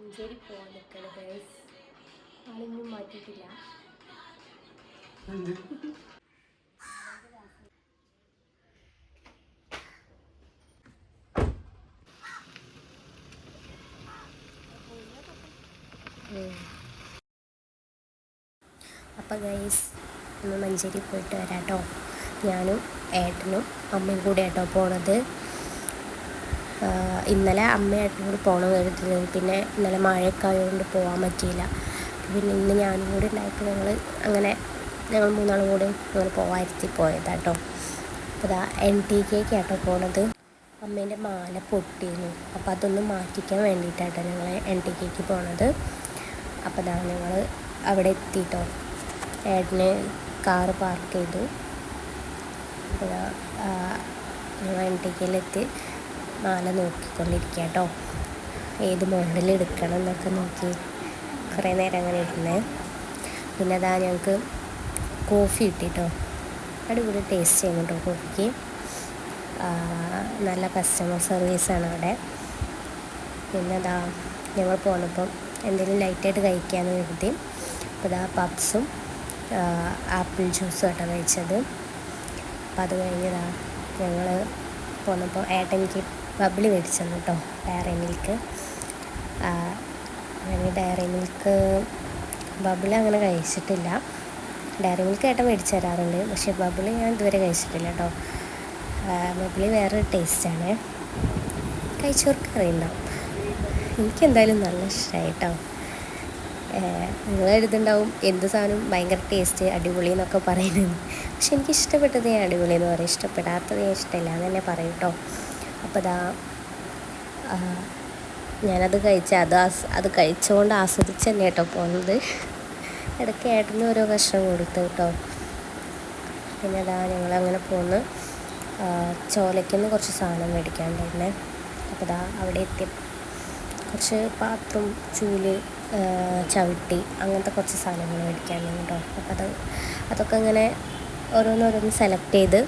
മഞ്ചേരി പോകാൻ നിൽക്കണം ഗൈസ് ആളൊന്നും മാറ്റിയിട്ടില്ല. അപ്പം ഗൈസ് ഒന്ന് മഞ്ചേരി പോയിട്ട് വരാട്ടോ. കേട്ടോ ഞാനും ഏട്ടനും അമ്മയും കൂടെ കേട്ടോ പോണത്. ഇന്നലെ അമ്മയായിട്ടും കൂടി പോകണം കരുതുന്നത് പിന്നെ ഇന്നലെ മഴയൊക്കെ ആയതുകൊണ്ട് പോകാൻ പറ്റിയില്ല. പിന്നെ ഇന്ന് ഞാനും കൂടി ഉണ്ടായപ്പോൾ ഞങ്ങൾ അങ്ങനെ ഞങ്ങൾ മൂന്നാളും കൂടി അങ്ങനെ പോകാതിരുത്തി പോയതാട്ടോ അപ്പോൾ ഇതാ എൻ ടി കെക്ക് ആട്ടോ പോണത്. അമ്മേന്റെ മാല പൊട്ടിയിരുന്നു അപ്പോൾ അതൊന്ന് മാറ്റിക്കാൻ വേണ്ടിയിട്ടാട്ടോ ഞങ്ങൾ എൻ ടി കെക്ക് പോണത്. അപ്പോൾ ഇതാ ഞങ്ങൾ അവിടെ എത്തിയിട്ടോ ഏട്ടന് കാറ് പാർക്ക് ചെയ്തു. അപ്പോൾ ഞങ്ങൾ എൻ ടി കെയിലെത്തി. മാല നോക്കിക്കൊണ്ടിരിക്കുക കേട്ടോ. ഏത് മോഡൽ എടുക്കണം എന്നൊക്കെ നോക്കി കുറേ നേരം അങ്ങനെ ഇരുന്നേ. പിന്നെ അതാ ഞങ്ങൾക്ക് കോഫി കിട്ടി കേട്ടോ. അടിപൊളി ടേസ്റ്റ് ചെയ്യും കേട്ടോ കോഫിക്ക് നല്ല കസ്റ്റമർ സർവീസാണ് അവിടെ. പിന്നെ അതാ ഞങ്ങൾ പോന്നപ്പം എന്തെങ്കിലും ലൈറ്റായിട്ട് കഴിക്കാമെന്ന് കരുതി. അപ്പോൾ ഇതാ പപ്സും ആപ്പിൾ ജ്യൂസും കേട്ടോ കഴിച്ചത്. അപ്പോൾ അത് കഴിഞ്ഞതാ ഞങ്ങൾ പോന്നപ്പോൾ ഏട്ടൻ ബബിളി മേടിച്ചു കേട്ടോ ഡയറി മിൽക്ക്. അങ്ങനെ ഡയറി മിൽക്ക് ബബിളി അങ്ങനെ കഴിച്ചിട്ടില്ല. ഡയറി മിൽക്ക് ഏട്ടൻ മേടിച്ചു തരാറുണ്ട് പക്ഷേ ബബിളി ഞാൻ ഇതുവരെ കഴിച്ചിട്ടില്ല കേട്ടോ. ബബിളി വേറൊരു ടേസ്റ്റാണ് കഴിച്ചവർക്ക് അറിയുണ്ടാവും എനിക്കെന്തായാലും നല്ല ഇഷ്ടമായി കേട്ടോ. നിങ്ങൾ എഴുതുണ്ടാവും എന്ത് സാധനവും ഭയങ്കര ടേസ്റ്റ് അടിപൊളി എന്നൊക്കെ പറയുന്നത്. പക്ഷെ എനിക്ക് ഇഷ്ടപ്പെട്ടത് ഞാൻ അടിപൊളി എന്ന് പറയും. ഇഷ്ടപ്പെടാത്തത് ഞാൻ ഇഷ്ടമില്ല എന്ന് തന്നെ പറയും കേട്ടോ. അപ്പോൾ ആ, ഞാനത് കഴിച്ച അത് ആസ് അത് കഴിച്ചുകൊണ്ട് ആസ്വദിച്ച് തന്നെ കേട്ടോ പോകുന്നത് ഇടയ്ക്ക് ഏട്ടന് ഓരോ കഷ്ണം കൊടുത്തു കേട്ടോ. പിന്നെ അതാ ഞങ്ങളങ്ങനെ പോന്ന് ആ, ചോലയ്ക്കുന്ന് കുറച്ച് സാധനം മേടിക്കാനുണ്ടായിരുന്നേ അപ്പോൾ ഇതാ അവിടെ എത്തി. കുറച്ച് പാത്രം ചൂൽ ചവിട്ടി അങ്ങനത്തെ കുറച്ച് സാധനങ്ങൾ മേടിക്കാനുണ്ട് കേട്ടോ. അപ്പോൾ അത് അതൊക്കെ ഇങ്ങനെ ഓരോന്നോരോന്ന് സെലക്ട് ചെയ്ത്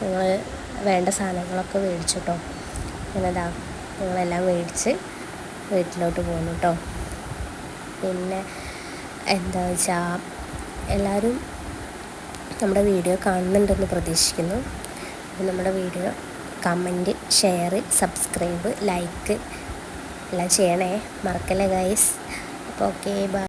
ഞങ്ങൾ വേണ്ട സാധനങ്ങളൊക്കെ മേടിച്ചു കേട്ടോ അങ്ങനെ നിങ്ങളെല്ലാം മേടിച്ച് വീട്ടിലോട്ട് പോന്നു കേട്ടോ പിന്നെ എന്താ വെച്ചാൽ എല്ലാവരും നമ്മുടെ വീഡിയോ കാണുന്നുണ്ടെന്ന് പ്രതീക്ഷിക്കുന്നു. നമ്മുടെ video comment share subscribe like എല്ലാം ചെയ്യണേ. മറക്കല്ലേ ഗൈസ് അപ്പോൾ ഓക്കെ ബൈ